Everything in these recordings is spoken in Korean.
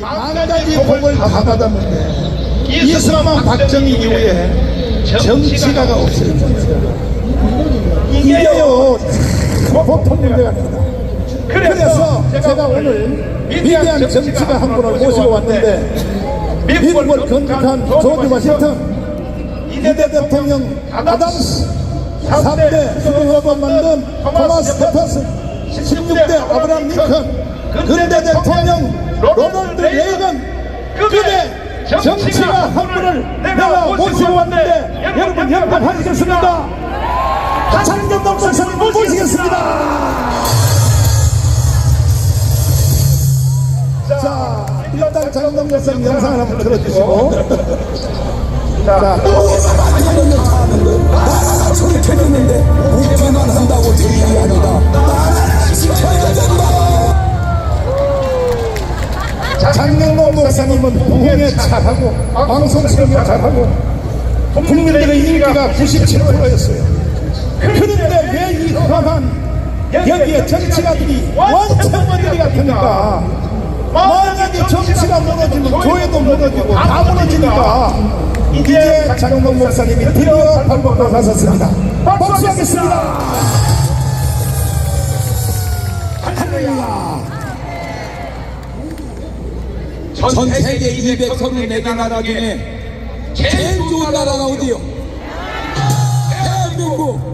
만 가지 복을 다 받았는데 이스라만 박정희 이후에 정치가가 없어졌어요. 이게요 보통 문제가 아닙니다. 그래서 제가 오늘 위대한 정치가 한 분을 모시고 왔는데 미국을 건국한 조지 워싱턴 이대 대통령 아담스 3대 수공업을 만든 토마스 페퍼슨 16대 아브라함 링컨 근대 대통령 로널드 레이건 급의 정치가 한 분을 내가 모시고 왔는데 여러분 영접하시겠습니다. 장경덕 박사님 모시겠습니다. 자 일단 박사님 영상을 한번 틀어주시고. 자 방송 설교 잘하고 국민들의 인기가 97%였어요. 그런데 왜 이 험한 여기에 정치가들이 원천원들이 같으니까 만약에 정치가 무너지면 교회도 무너지고 다 무너지니까 이제 장경동 목사님이 드디어 발벗고 나섰습니다. 박수하겠습니다. 할렐루야. 전 세계 234개 나라 중에 제일 좋은 나라가 어디요? 대한민국.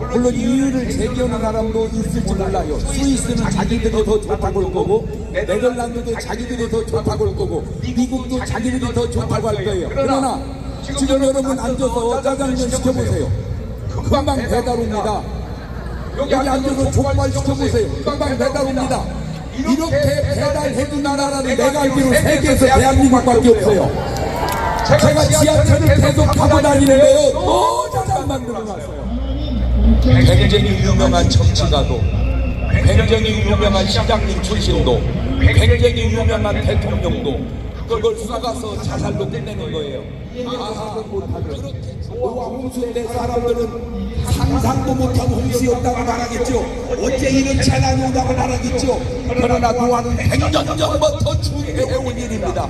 물론 이유를 제기하는 사람도 있을지 몰라요. 스위스는 자기들이 더 좋다고 할 거고, 네덜란드도 자기들이 더 좋다고 할 거고, 미국도 자기들이 더 좋다고 할 거예요. 그러나 지금 여러분 앉아서 짜장면 시켜보세요. 금방 배달 옵니다. 여기 앉아서 족발 시켜보세요. 금방 배달 옵니다. 이렇게 배달해준 나라는 내가 알기로 세계에서 대한민국밖에 없어요. 제가 지하철을 계속 타고 다니는데요. 너무 잘 만들어 놨어요. 굉장히 유명한 정치가도, 굉장히 유명한 시장님 출신도, 굉장히 유명한 대통령도 그걸 쏘가서 자살로 끝내는 거예요. 못하죠. 노아 홍수때 사람들은 상상도 못한 홍수였다고 말하겠죠. 어째 이런 재난이 오다고 말하겠죠. 그러나 노아는 100년 전부터 준비해온 일입니다.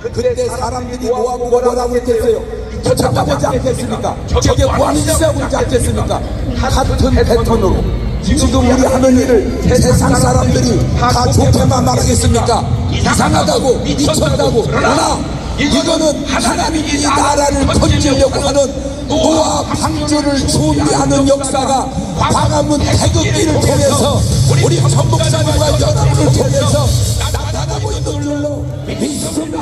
그때 사람들이 노하고 뭐라고 했겠어요? 쫓아가보지 않겠습니까? 저게 왕이라고 하지 않겠습니까? 같은 패턴으로 지금 우리 하는 일을 세상 사람들이 다 좋게만 말하겠습니까? 이상하다고 미쳤다고 그러나 이거는 하나님이 이 나라를 건지려고 하는 노아 방주를 준비하는 역사가 광화문 태극기를 통해서 우리 전목사님과 여러분을 통해서 나타나고 있는 줄로 믿습니다.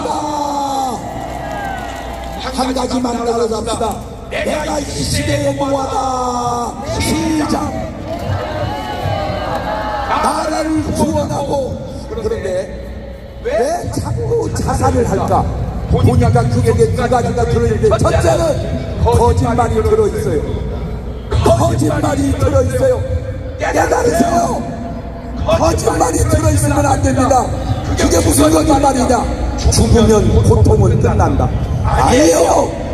한 가지만 따라잡시다. 내가 이 시대의 노아다. 시작. 나라를 구원하고 그런데 왜 자꾸 자살을 할까? 보니까 그게 두 가지가 들어있는데 첫째는 거짓말이 들어있어요. 거짓말이 들어있어요. 깨달으세요. 거짓말이 들어있으면 안 됩니다. 그게 무슨 거짓말이냐? 죽으면 고통은 끝난다. 아니에요.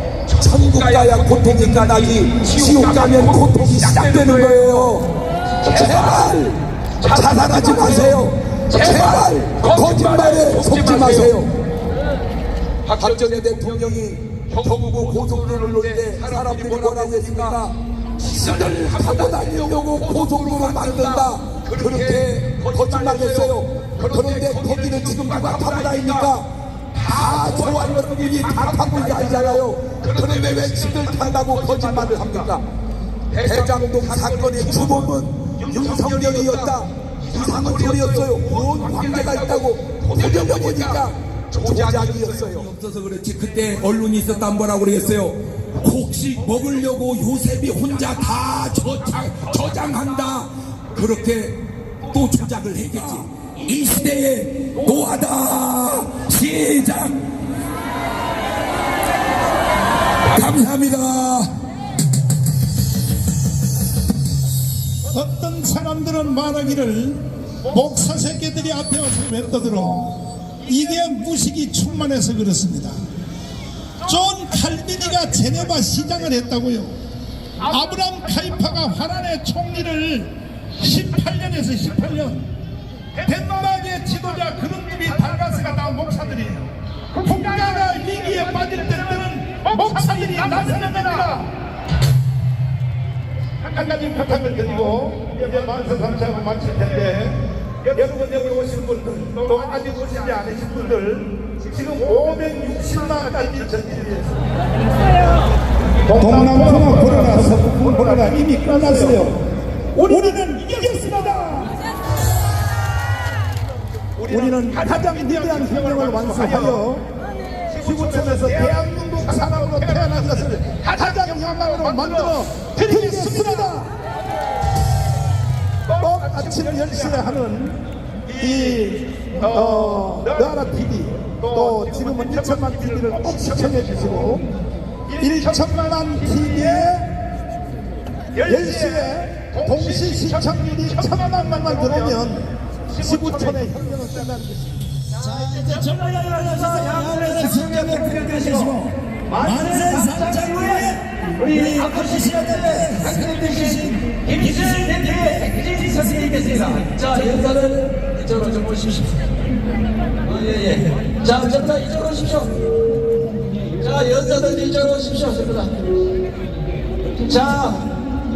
천국 가야 고통이 끝나지. 지옥 가면 고통이 시작되는 거예요. 제발 자살하지 마세요. 제발 거짓말에 속지 마세요. 박정희 대통령이 경부 고속도로를 때 사람들이 뭐라고 했습니까? 시대를 타고 다니려고 고속도로를 만든다. 그렇게 거짓말했어요. 그런데 거기는 지금 누가 타고 다닙니까? 다 좋아하는 분이 다 타고 있지 않잖아요. 그런데 왜 지들 탄다고 거짓말을 합니까? 대장동 사건의 주범은 윤석열이었다. 이상한 소리였어요. 온 관계가 있다고 보려보니까 조작이었어요. 없어서 그렇지 그때 언론이 있었단 뭐라고 그랬어요. 혹시 먹으려고 요셉이 혼자 다 저장, 저장한다. 그렇게 또 조작을 했겠지. 이 시대에 노하다 시작. 감사합니다. 사람들은 말하기를 목사 새끼들이 앞에 와서 왜 떠들어 이게 무식이 충만해서 그렇습니다 존 칼비니가 제네바 시장을 했다고요 아브람 카이파가 화란의 총리를 18년에서 18년 덴마크의 지도자 그런 분이 발가스가 나온 목사들이에요. 국가가 위기에 빠질 때는 목사들이 나섭니다. 한 가지 부탁을 드리고 이제 만세 삼차하고 마칠 텐데 여러분 여기 오신 분들 또 아직 오시지 않으신 분들 지금 560만까지 전진했습니다. 동남풍 코로나 서풍 코로나 이미 끝났어요. 우리는 이겼습니다. 우리는 가장 위대한 혁명을 완수하여 지구촌에서 대한민국 사람으로 태어난 것을 가장 영광으로 만들어 드리겠습니다. 꼭 아침 10시에 하는 이 어, 나라 TV 또 지금은 2천만 TV를 꼭 시청해 주시고 1천만 TV에 10시에 동시 시청률이 천만 명만 들어오면 지구촌의 혁명은 끝나는 것입니다. 자, 이제 전화가 일어나서 양원에서 성경을 부탁하시고 만세 삼창구에 우리 아버지 시간에 학생되신 김기준 대표의 백진 선생님께서 자, 연사는 이쪽으로 좀 오십시오. 어, 예, 예. 자, 전사 이쪽으로 오십시오. 자, 연사들 이쪽으로 오십시오. 전부 다. 자,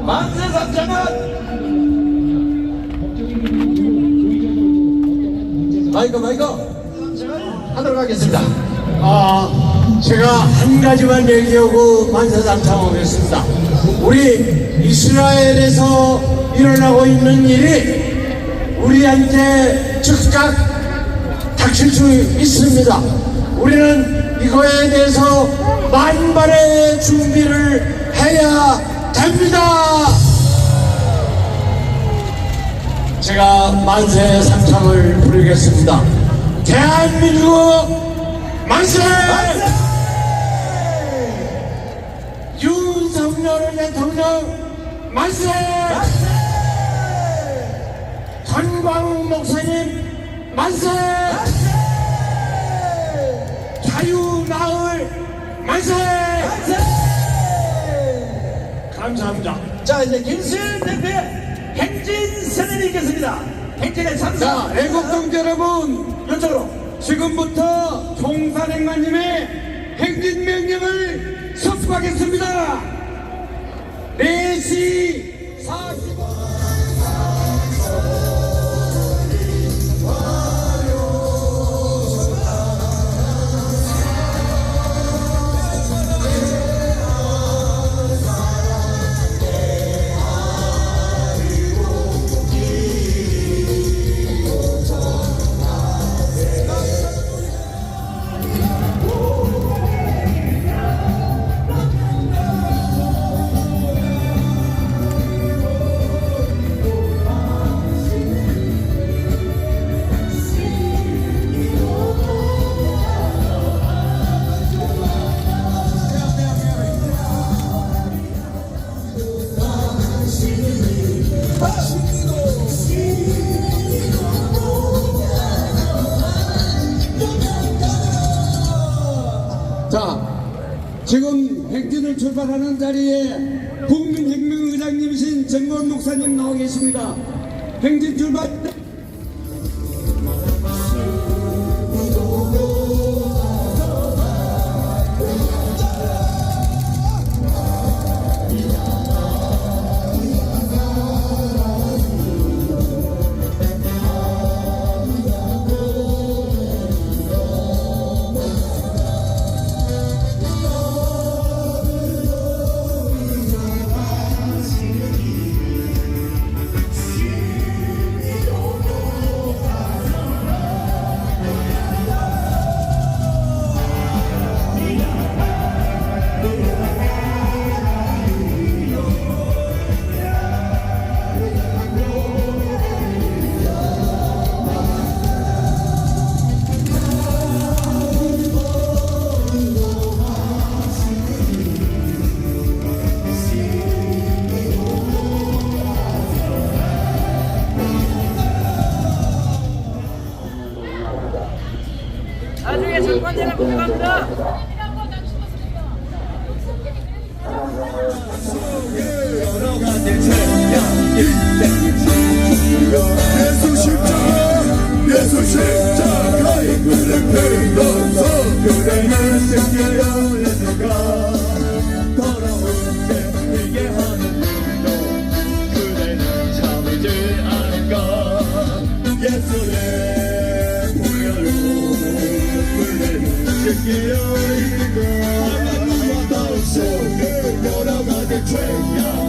만세 삼창은 마이크 마이크 하도록 하겠습니다. 아, 제가 한 가지만 얘기하고 만사장창하겠습니다. 우리 이스라엘에서 일어나고 있는 일이 우리한테 즉각 닥칠 수 있습니다. 우리는 이거에 대해서 만반의 준비를 해야 됩니다. 제가 만세 삼창을 부르겠습니다. 대한민국 만세! 대통령 만세! 전광훈 목사님 만세! 자유마을 만세! 감사합니다. 자 이제 김수현 대표의 행진 선언이겠습니다. 행진의 자, 참사. 애국동지 여러분, 이쪽으로. 지금부터 총사령관님의 행진 명령을 선포하겠습니다. 4시 40분. 출발하는 자리에 국민혁명의장님이신 정건 목사님 나와 계십니다. 행진 출발. 나중에 절반이라고 생각합니다. 예수 십자가 예수 십자가의 그를 펴면서 그대는 십자가를 내가 돌아올 때 내게 하는 일도 그대는 참이지 않을까 예수의 보혈로 그대는 십자가의 그가 나도 돌아가게 죄야